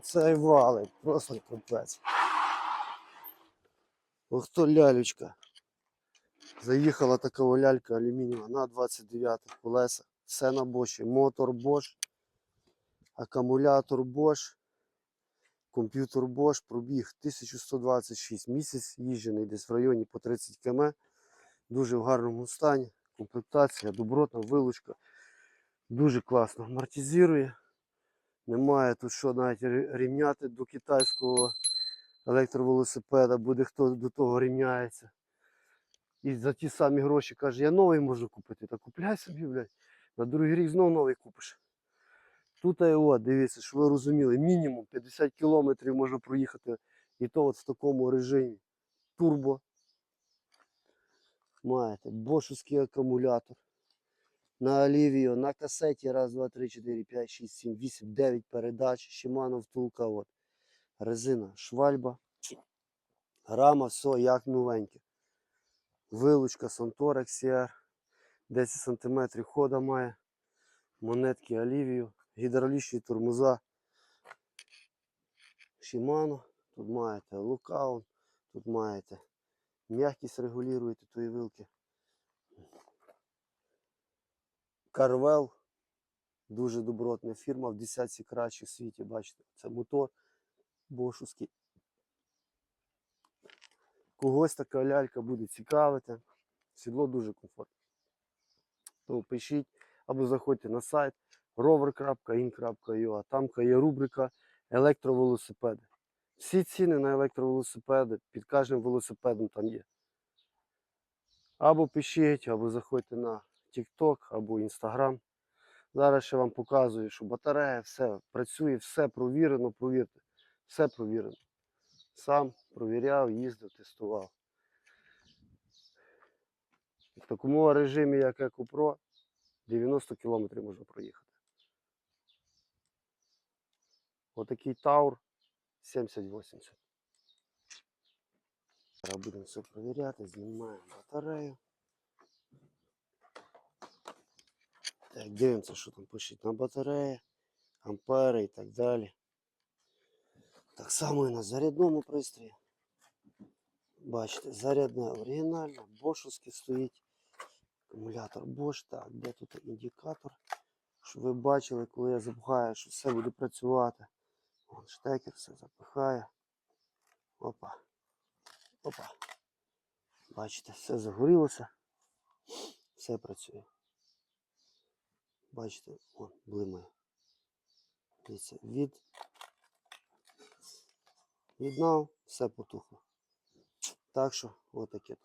Оце і валить, просто капець. Ох то лялючка. Заїхала така лялька алюмінієва на 29 колеса. Все на боші. Мотор Bosch, акумулятор Bosch, комп'ютер Bosch, пробіг 1126 місяць, їжджений десь в районі по 30 км. Дуже в гарному стані. Комплектація, добротна вилучка. Дуже класно амортизує. Немає тут що навіть рівняти до китайського електровелосипеда, буде хто до того рівняється. І за ті самі гроші каже, я новий можу купити. Та купляй собі, блядь. На другий рік знов новий купиш. Тут і дивіться, що ви розуміли, мінімум 50 кілометрів можна проїхати. І то от в такому режимі. Турбо. Маєте, бошовський акумулятор. На Олівіо, на касеті раз, два, три, чотири, п'ять, шість, сім, вісім, дев'ять передач. Shimano втулка. От. Резина, швальба. Рама, все як новеньке. Вилучка Santorex CR. 10 см хода має. Монетки Олівію. Гідравлічні тормоза. Shimano. Тут маєте лукаун. Тут маєте м'якість регулюєте тої вилки. Карвел. Дуже добротна фірма в десятці кращих в світі. Бачите, це мотор бошовський. Когось така лялька буде цікавити. Сідло дуже комфортне. То пишіть або заходьте на сайт rover.in.ua. Там є рубрика електровелосипеди. Всі ціни на електровелосипеди під кожним велосипедом там є. Або пишіть, або заходьте на TikTok, або Instagram. Зараз ще вам показую, що батарея, все працює, все провірено, провірте. Все провірено. Сам провіряв, їздив, тестував. В такому режимі, як EcoPro, 90 км можна проїхати. Отакий Таур 70-80. Зараз будемо все провіряти, знімаємо батарею. Так, дивимося, що там пишуть на батареї, ампери і так далі. Так само і на зарядному пристрої. Бачите, зарядне оригінальне, бошовське стоїть. Акумулятор Bosch. Так, де тут індикатор? Щоб ви бачили, коли я запхаю, що все буде працювати. Вон штекер все запихає. Опа. Опа. Бачите, все загорілося. Все працює. Бачите, о, блимає. Дивіться, від Віднав, все потухло. Так що, отаке.